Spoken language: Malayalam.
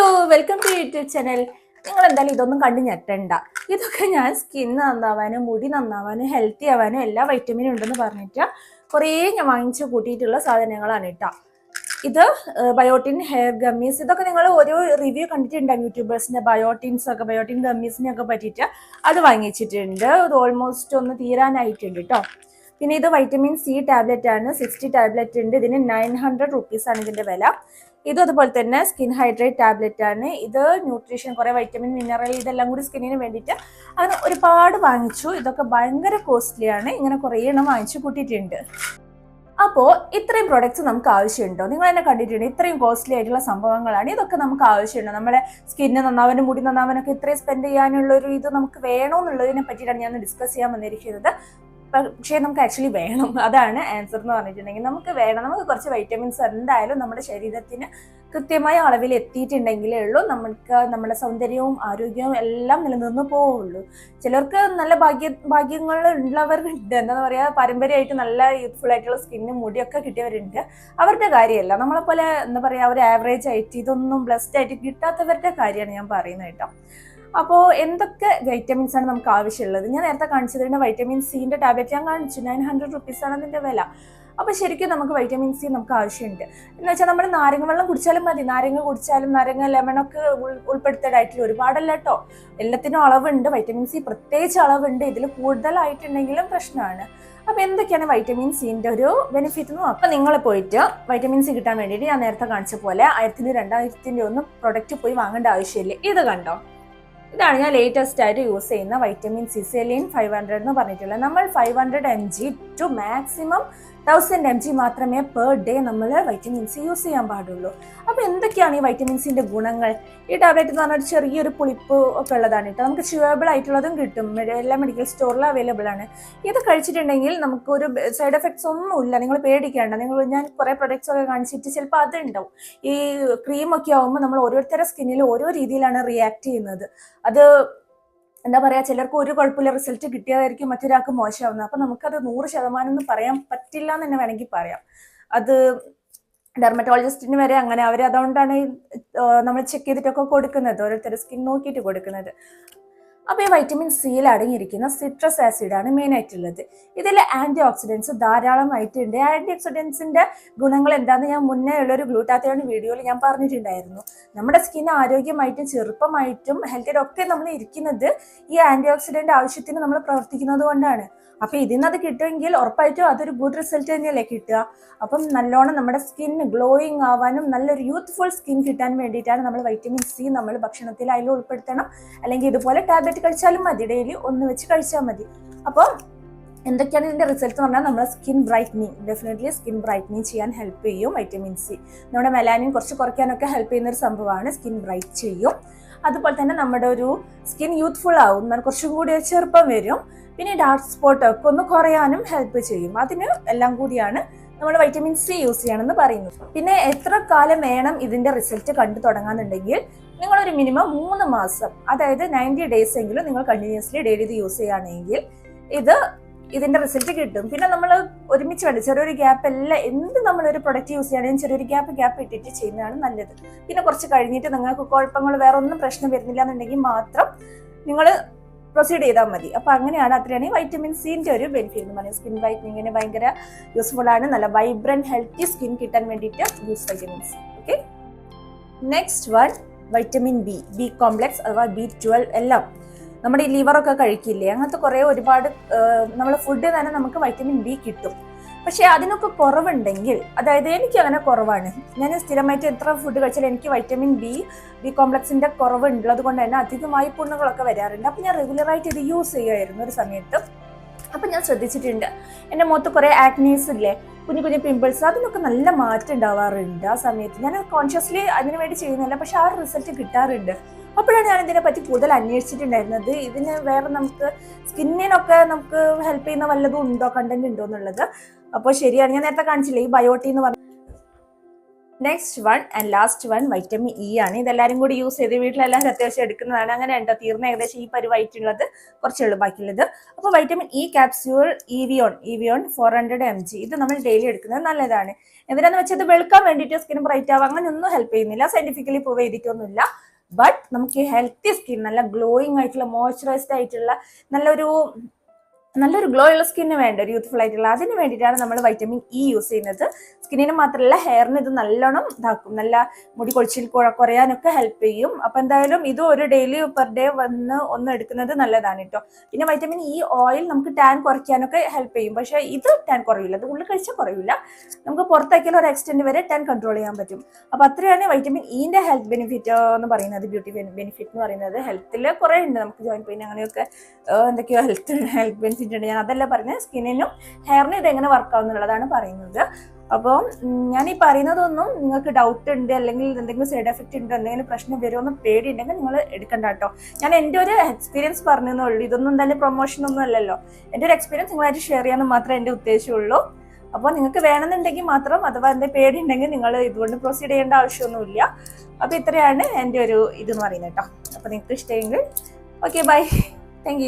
Hello welcome to YouTube channel നിങ്ങൾ എന്തായാലും ഇതൊന്നും കണ്ടു ഞെട്ടണ്ട. ഇതൊക്കെ ഞാൻ സ്കിൻ നന്നാവാനും മുടി നന്നാവാനും ഹെൽത്തി ആവാനും എല്ലാ വൈറ്റമിനും ഉണ്ടെന്ന് പറഞ്ഞിട്ട് കുറേ ഞാൻ വാങ്ങിച്ചു കൂട്ടിയിട്ടുള്ള സാധനങ്ങളാണ് കേട്ടോ. ഇത് ബയോട്ടിൻ ഹെയർ ഗമ്മീസ് ഇതൊക്കെ നിങ്ങൾ ഓരോ റിവ്യൂ കണ്ടിട്ടുണ്ടാകും യൂട്യൂബേഴ്സിന്റെ ബയോട്ടിൻസ് ഒക്കെ ബയോട്ടിൻ ഗമ്മീസിനെ ഒക്കെ പറ്റിയിട്ട് അത് വാങ്ങിച്ചിട്ടുണ്ട്. ഇത് ഓൾമോസ്റ്റ് ഒന്ന് തീരാനായിട്ടുണ്ട് കേട്ടോ. പിന്നെ ഇത് വൈറ്റമിൻ സി ടാബ്ലറ്റ് ആണ്. സിക്സ്റ്റി ടാബ്ലറ്റ് ഉണ്ട്. ഇതിന് നയൻ ഹൺഡ്രഡ് റുപ്പീസ് ആണ് ഇതിന്റെ വില. ഇതും അതുപോലെ തന്നെ സ്കിൻ ഹൈഡ്രേറ്റ് ടാബ്ലറ്റ് ആണ്. ഇത് ന്യൂട്രീഷൻ കുറെ വൈറ്റമിൻ മിനറൽ ഇതെല്ലാം കൂടി സ്കിന്നിന് വേണ്ടിയിട്ട് അങ്ങനെ ഒരുപാട് വാങ്ങിച്ചു. ഇതൊക്കെ ഭയങ്കര കോസ്റ്റ്ലിയാണ് ഇങ്ങനെ കുറേ എണ്ണം വാങ്ങിച്ചു കൂട്ടിയിട്ടുണ്ട്. അപ്പോൾ ഇത്രയും പ്രൊഡക്ട്സ് നമുക്ക് ആവശ്യമുണ്ടോ? നിങ്ങൾ എന്നെ കണ്ടിട്ടുണ്ട് ഇത്രയും കോസ്റ്റ്ലി ആയിട്ടുള്ള സംഭവങ്ങളാണ്. ഇതൊക്കെ നമുക്ക് ആവശ്യമുണ്ടോ? നമ്മുടെ സ്കിന്ന് നന്നാവാനും മുടി നന്നാവാനൊക്കെ ഇത്രയും സ്പെൻഡ് ചെയ്യാനുള്ള ഒരു ഇത് നമുക്ക് വേണോ എന്നുള്ളതിനെ പറ്റിയിട്ടാണ് ഞാൻ ഡിസ്കസ് ചെയ്യാൻ വന്നിരിക്കുന്നത്. പക്ഷേ നമുക്ക് ആക്ച്വലി വേണം. അതാണ് ആൻസർ എന്ന് പറഞ്ഞിട്ടുണ്ടെങ്കിൽ നമുക്ക് വേണം. നമുക്ക് കുറച്ച് വൈറ്റമിൻസ് എന്തായാലും നമ്മുടെ ശരീരത്തിന് കൃത്യമായ അളവിൽ എത്തിയിട്ടുണ്ടെങ്കിലേ ഉള്ളൂ. നമുക്ക് നമ്മുടെ സൗന്ദര്യവും ആരോഗ്യവും എല്ലാം നിലനിന്ന് പോവുള്ളൂ. ചിലർക്ക് നല്ല ഭാഗ്യ ഭാഗ്യങ്ങൾ ഉള്ളവരുണ്ട്. എന്താ പറയുക പാരമ്പര്യമായിട്ട് നല്ല യൂത്ത്ഫുൾ ആയിട്ടുള്ള സ്കിന്നും മുടിയൊക്കെ കിട്ടിയവരുണ്ട്. അവരുടെ കാര്യമല്ല. നമ്മളെപ്പോലെ എന്താ പറയുക ഒരു ആവറേജ് ആയിട്ട് ഇതൊന്നും ബ്ലസ്ഡ് ആയിട്ട് കിട്ടാത്തവരുടെ കാര്യമാണ് ഞാൻ പറയുന്നത് കേട്ടോ. അപ്പോൾ എന്തൊക്കെ വൈറ്റമിൻസ് ആണ് നമുക്ക് ആവശ്യമുള്ളത്? ഞാൻ നേരത്തെ കാണിച്ചതിന് വൈറ്റമിൻ സിന്റെ ടാബ്ലറ്റ് ഞാൻ കാണിച്ചു. നയൻ ഹൺഡ്രഡ് റുപ്പീസ് ആണ് അതിന്റെ വില. അപ്പോൾ ശരിക്കും നമുക്ക് വൈറ്റമിൻ സി നമുക്ക് ആവശ്യമുണ്ട്. എന്ന് വെച്ചാൽ നമ്മൾ നാരങ്ങ വെള്ളം കുടിച്ചാലും മതി. നാരങ്ങ കുടിച്ചാലും നാരങ്ങ ലെമണൊക്കെ ഉൾപ്പെടുത്തിയ ഡയറ്റിൽ ഒരുപാടല്ല കേട്ടോ എല്ലാത്തിനും അളവുണ്ട്. വൈറ്റമിൻ സി പ്രത്യേകിച്ച് അളവുണ്ട്. ഇതിൽ കൂടുതലായിട്ടുണ്ടെങ്കിലും പ്രശ്നമാണ്. അപ്പോൾ എന്തൊക്കെയാണ് വൈറ്റമിൻ സിന്റെ ഒരു ബെനിഫിറ്റ് എന്ന് അപ്പോൾ നിങ്ങൾ പോയിട്ട് വൈറ്റമിൻ സി കിട്ടാൻ വേണ്ടിയിട്ട് ഞാൻ നേരത്തെ കാണിച്ച പോലെ ആയിരത്തിന്റെ രണ്ടായിരത്തിന്റെ ഒന്നും പ്രൊഡക്റ്റ് പോയി വാങ്ങേണ്ട ആവശ്യമില്ല. ഇത് കണ്ടോ? ഇതാണ് ഞാൻ ലേറ്റസ്റ്റ് ആയിട്ട് യൂസ് ചെയ്യുന്ന വൈറ്റമിൻ സിസെലിൻ ഫൈവ് ഹൺഡ്രഡ് എന്ന് പറഞ്ഞിട്ടുള്ളത് നമ്മൾ five hundred M G to maximum thousand M G മാത്രമേ പെർ ഡേ നമ്മൾ വൈറ്റമിൻ സി യൂസ് ചെയ്യാൻ പാടുള്ളൂ. അപ്പോൾ എന്തൊക്കെയാണ് ഈ വൈറ്റമിൻ സിന്റെ ഗുണങ്ങൾ? ഈ ടാബ്ലറ്റ് എന്ന് പറഞ്ഞാൽ ചെറിയൊരു പുളിപ്പ് ഒക്കെ ഉള്ളതാണ് കേട്ടോ. നമുക്ക് ച്യൂവബിൾ ആയിട്ടുള്ളതും കിട്ടും. എല്ലാ മെഡിക്കൽ സ്റ്റോറിലും അവൈലബിൾ ആണ്. ഇത് കഴിച്ചിട്ടുണ്ടെങ്കിൽ നമുക്കൊരു സൈഡ് എഫക്ട്സ് ഒന്നും ഇല്ല. നിങ്ങൾ പേടിക്കേണ്ട. നിങ്ങൾ ഞാൻ കുറേ പ്രൊഡക്ട്സ് ഒക്കെ കാണിച്ചിട്ട് ചിലപ്പോൾ അതുണ്ടാവും. ഈ ക്രീമൊക്കെ ആകുമ്പോൾ നമ്മൾ ഓരോരുത്തരുടെ സ്കിന്നിൽ ഓരോ രീതിയിലാണ് റിയാക്ട് ചെയ്യുന്നത്. അത് എന്താ പറയാ ചിലർക്ക് ഒരു കുഴപ്പമില്ല റിസൾട്ട് കിട്ടിയതായിരിക്കും മറ്റൊരാൾക്ക് മോശമാവുന്നത്. അപ്പൊ നമുക്കത് നൂറ് ശതമാനം എന്ന് പറയാൻ പറ്റില്ല എന്ന് തന്നെ വേണമെങ്കിൽ പറയാം. അത് ഡെർമറ്റോളജിസ്റ്റിന് വരെ അങ്ങനെ അവർ അതുകൊണ്ടാണ് നമ്മൾ ചെക്ക് ചെയ്തിട്ടൊക്കെ കൊടുക്കുന്നത്. ഓരോരുത്തരുടെ സ്കിൻ നോക്കിയിട്ട് കൊടുക്കുന്നത്. അപ്പോൾ ഈ വൈറ്റമിൻ സിയിൽ അടങ്ങിയിരിക്കുന്ന സിട്രസ് ആസിഡാണ് ആയിട്ടുള്ളത്. ഇതിൽ ആന്റി ഓക്സിഡൻസ് ധാരാളമായിട്ടുണ്ട് ആന്റി ഓക്സിഡൻസിന്റെ ഗുണങ്ങൾ എന്താണെന്ന് ഞാൻ മുന്നേ ഉള്ളൊരു ഗ്ലൂട്ടാത്തയോൺ വീഡിയോയിൽ ഞാൻ പറഞ്ഞിട്ടുണ്ടായിരുന്നു. നമ്മുടെ സ്കിൻ ആരോഗ്യമായിട്ടും ചെറുപ്പമായിട്ടും ഹെൽത്തിയുടെ ഒക്കെ നമ്മൾ ഇരിക്കുന്നത് ഈ ആന്റി ഓക്സിഡന്റ് ആവശ്യത്തിന് നമ്മൾ പ്രവർത്തിക്കുന്നത് കൊണ്ടാണ്. അപ്പോൾ ഇതിൽ നിന്ന് അത് കിട്ടുമെങ്കിൽ ഉറപ്പായിട്ടും അതൊരു ഗുഡ് റിസൾട്ട് തന്നെയല്ലേ കിട്ടുക. അപ്പം നല്ലോണം നമ്മുടെ സ്കിൻ ഗ്ലോയിങ് ആവാനും നല്ലൊരു യൂത്ത്ഫുൾ സ്കിൻ കിട്ടാൻ വേണ്ടിയിട്ടാണ് നമ്മൾ വൈറ്റമിൻ സി നമ്മൾ ഭക്ഷണത്തിൽ അതിൽ ഉൾപ്പെടുത്തണം. അല്ലെങ്കിൽ ഇതുപോലെ ടാബ്ലറ്റ് കഴിച്ചാലും മതി. ഡെയിലി ഒന്ന് വെച്ച് കഴിച്ചാൽ മതി. അപ്പോൾ എന്തൊക്കെയാണ് ഇതിന്റെ റിസൾട്ട് എന്ന് പറഞ്ഞാൽ നമ്മുടെ skin brightening definitely skin brightening ചെയ്യാൻ ഹെൽപ്പ് ചെയ്യും വൈറ്റമിൻ സി നമ്മുടെ മെലാനിൻ കുറച്ച് കുറയ്ക്കാനൊക്കെ ഹെൽപ്പ് ചെയ്യുന്ന ഒരു സംഭവമാണ് സ്കിൻ ബ്രൈറ്റ് ചെയ്യും. അതുപോലെ തന്നെ നമ്മുടെ ഒരു സ്കിൻ യൂത്ത്ഫുൾ ആവും. കുറച്ചും കൂടി ചെറുപ്പം വരും. പിന്നെ ഡാർക്ക് സ്പോട്ട് ഒക്കെ ഒന്ന് കുറയാനും ഹെൽപ്പ് ചെയ്യും. അതിന് എല്ലാം കൂടിയാണ് നമ്മൾ വൈറ്റമിൻ സി യൂസ് ചെയ്യണമെന്ന് പറയുന്നു. പിന്നെ എത്ര കാലം വേണം ഇതിന്റെ റിസൾട്ട് കണ്ടു തുടങ്ങാന്നുണ്ടെങ്കിൽ ഒരു മിനിമം മൂന്ന് മാസം അതായത് നയന്റി ഡേയ്സ് എങ്കിലും നിങ്ങൾ കണ്ടിന്യൂസ്ലി ഡെയിലി ഇത് യൂസ് ചെയ്യുകയാണെങ്കിൽ ഇത് ഇതിന്റെ റിസൾട്ട് കിട്ടും. പിന്നെ നമ്മൾ ഒരുമിച്ച് വേണ്ട ചെറിയൊരു ഗ്യാപ്പ് അല്ല എന്ത് നമ്മളൊരു പ്രൊഡക്റ്റ് യൂസ് ചെയ്യുകയാണെങ്കിൽ ചെറിയൊരു ഗ്യാപ്പ് ഗ്യാപ്പ് ഇട്ടിട്ട് ചെയ്യുന്നതാണ് നല്ലത്. പിന്നെ കുറച്ച് കഴിഞ്ഞിട്ട് നിങ്ങൾക്ക് കുഴപ്പങ്ങൾ വേറെ ഒന്നും പ്രശ്നം വരുന്നില്ല എന്നുണ്ടെങ്കിൽ മാത്രം നിങ്ങൾ പ്രൊസീഡ് ചെയ്താൽ മതി. അപ്പോൾ അങ്ങനെയാണ് അത്രയാണ് ഈ വൈറ്റമിൻ സിന്റെ ഒരു ബെനിഫിറ്റ് എന്ന് പറയുന്നത്. സ്കിൻ വൈറ്റനിങ്ങിന് ഭയങ്കര യൂസ്ഫുൾ ആണ്. നല്ല വൈബ്രന്റ് ഹെൽത്തി സ്കിൻ കിട്ടാൻ വേണ്ടിയിട്ട് use vitamin C okay next one vitamin B B complex അഥവാ ബി ട്വൽവ് എല്ലാം. നമ്മുടെ ഈ ലിവറൊക്കെ കഴിക്കില്ലേ? അങ്ങനത്തെ കുറേ ഒരുപാട് നമ്മുടെ ഫുഡ് തന്നെ നമുക്ക് വൈറ്റമിൻ ബി കിട്ടും. പക്ഷെ അതിനൊക്കെ കുറവുണ്ടെങ്കിൽ അതായത് എനിക്ക് അങ്ങനെ കുറവാണ്. ഞാൻ സ്ഥിരമായിട്ട് എത്ര ഫുഡ് കഴിച്ചാലും എനിക്ക് വൈറ്റമിൻ ബി ബി കോംപ്ലക്സിന്റെ കുറവ് ഉള്ളത് കൊണ്ട് തന്നെ അധികമായി പുണ്ണുകളൊക്കെ വരാറുണ്ട്. അപ്പം ഞാൻ റെഗുലറായിട്ട് ഇത് യൂസ് ചെയ്യുമായിരുന്നു ഒരു സമയത്ത്. അപ്പം ഞാൻ ശ്രദ്ധിച്ചിട്ടുണ്ട്. എന്റെ മുഖത്ത് കുറേ ആക്നീസ് ഇല്ലേ കുഞ്ഞു കുഞ്ഞു പിമ്പിൾസ് അതിനൊക്കെ നല്ല മാറ്റം ഉണ്ടാവാറുണ്ട് ആ സമയത്ത്. ഞാൻ കോൺഷ്യസ്ലി അതിനു വേണ്ടി ചെയ്യുന്നില്ല പക്ഷെ ആ റിസൾട്ട് കിട്ടാറുണ്ട്. അപ്പോഴാണ് ഞാൻ ഇതിനെ പറ്റി കൂടുതൽ അന്വേഷിച്ചിട്ടുണ്ടായിരുന്നത്. ഇതിന് വേറെ നമുക്ക് സ്കിന്നിനൊക്കെ നമുക്ക് ഹെൽപ്പ് ചെയ്യുന്ന വല്ലതും ഉണ്ടോ? കണ്ടന്റ് ഉണ്ടോ എന്നുള്ളത്. അപ്പോൾ ശരിയാണ് ഞാൻ നേരത്തെ കാണിച്ചില്ലേ ഈ ബയോട്ടി എന്ന് പറഞ്ഞ next one and last one vitamin E ആണ്. ഇതെല്ലാവരും കൂടി യൂസ് ചെയ്ത് വീട്ടിലെല്ലാവരും അത്യാവശ്യം എടുക്കുന്നതാണ്. അങ്ങനെ ഉണ്ടോ തീർന്ന ഏകദേശം ഈ പരുവായിട്ടുള്ളത് കുറച്ചേ ഉള്ളൂ ബാക്കിയുള്ളത് അപ്പോൾ vitamin E capsule Evion Evion four hundred M G ഇത് നമ്മൾ ഡെയിലി എടുക്കുന്നത് നല്ലതാണ്. എന്തിനാന്ന് വെച്ചാൽ ഇത് വെളുക്കാൻ വേണ്ടിയിട്ട് സ്കിൻ ബ്രൈറ്റ് ആവാൻ അങ്ങനെ ഒന്നും ഹെൽപ്പ് ചെയ്യുന്നില്ല. സയന്റിഫിക്കലി പ്രൂവ് ചെയ്തിട്ടൊന്നുമില്ല. ബട്ട് നമുക്ക് ഹെൽത്തി സ്കിൻ നല്ല ഗ്ലോയിങ് ആയിട്ടുള്ള മോയ്സ്ചറൈസ്ഡ് ആയിട്ടുള്ള നല്ലൊരു നല്ലൊരു ഗ്ലോ ഉള്ള സ്കിന്നിന് വേണ്ട ഒരു യൂത്ത്ഫുൾ ആയിട്ടുള്ള അതിന് വേണ്ടിയിട്ടാണ് നമ്മൾ വൈറ്റമിൻ ഇ യൂസ് ചെയ്യുന്നത്. സ്കിന്നിന് മാത്രമല്ല ഹെയറിന് ഇത് നല്ലോണം ഇതാക്കും. നല്ല മുടി കൊഴിച്ചിൽ കുഴ- കുറയാനൊക്കെ ഹെൽപ്പ് ചെയ്യും. അപ്പൊ എന്തായാലും ഇത് ഒരു ഡെയിലി പെർ ഡേ വന്ന് ഒന്ന് എടുക്കുന്നത് നല്ലതാണ് കേട്ടോ പിന്നെ വൈറ്റമിൻ ഇ ഓയിൽ നമുക്ക് ടാൻ കുറയ്ക്കാനൊക്കെ ഹെൽപ്പ് ചെയ്യും. പക്ഷേ ഇത് ടാൻ കുറയില്ല അത് ഉള്ളിൽ കഴിച്ചാൽ കുറയില്ല നമുക്ക് പുറത്തേക്കുള്ള ഒരു എക്സ്റ്റെൻഡ് വരെ ടാൻ കൺട്രോൾ ചെയ്യാൻ പറ്റും. അപ്പൊ അത്രയാണ് വൈറ്റമിൻ ഇന്റെ ഹെൽത്ത് ബെനിഫിറ്റ് എന്ന് പറയുന്നത്. ബ്യൂട്ടി ബെനിഫിറ്റ് എന്ന് പറയുന്നത്. ഹെൽത്തിൽ കുറേ ഉണ്ട്. നമുക്ക് ജോയിൻ പെയിൻ അങ്ങനെയൊക്കെ എന്തൊക്കെയോ ഹെൽത്ത് ഹെൽത്ത് ബെനിഫിറ്റ് ഉണ്ട് ഞാൻ അതല്ല പറഞ്ഞത്. സ്കിന്നിനും ഹെയറിനും ഇത് എങ്ങനെ വർക്ക് ആവുന്നുള്ളതാണ് പറയുന്നത്. അപ്പോൾ ഞാൻ ഈ പറയുന്നതൊന്നും നിങ്ങൾക്ക് ഡൗട്ട് ഉണ്ട് അല്ലെങ്കിൽ എന്തെങ്കിലും സൈഡ് എഫക്റ്റ് ഉണ്ട് എന്തെങ്കിലും പ്രശ്നം വരുമെന്ന് പേടിയുണ്ടെങ്കിൽ നിങ്ങൾ എടുക്കണ്ട കേട്ടോ. ഞാൻ എന്റെ ഒരു എക്സ്പീരിയൻസ് പറഞ്ഞതേ ഉള്ളൂ. ഇതൊന്നും തന്നെ പ്രൊമോഷൻ ഒന്നും അല്ലല്ലോ. എന്റെ ഒരു എക്സ്പീരിയൻസ് നിങ്ങളായിട്ട് ഷെയർ ചെയ്യാമെന്ന് മാത്രമേ എന്റെ ഉദ്ദേശമുള്ളൂ. അപ്പോൾ നിങ്ങൾക്ക് വേണമെന്നുണ്ടെങ്കിൽ മാത്രം അഥവാ പേടി ഉണ്ടെങ്കിൽ നിങ്ങൾ ഇതുകൊണ്ട് പ്രൊസീഡ് ചെയ്യേണ്ട ആവശ്യമൊന്നുമില്ല. അപ്പോൾ ഇത്രയാണ് എന്റെ ഒരു ഇതെന്ന് പറയുന്നത് കേട്ടോ. അപ്പോൾ നിങ്ങൾക്ക് ഇഷ്ടമെങ്കിൽ ഓക്കെ ബൈ താങ്ക്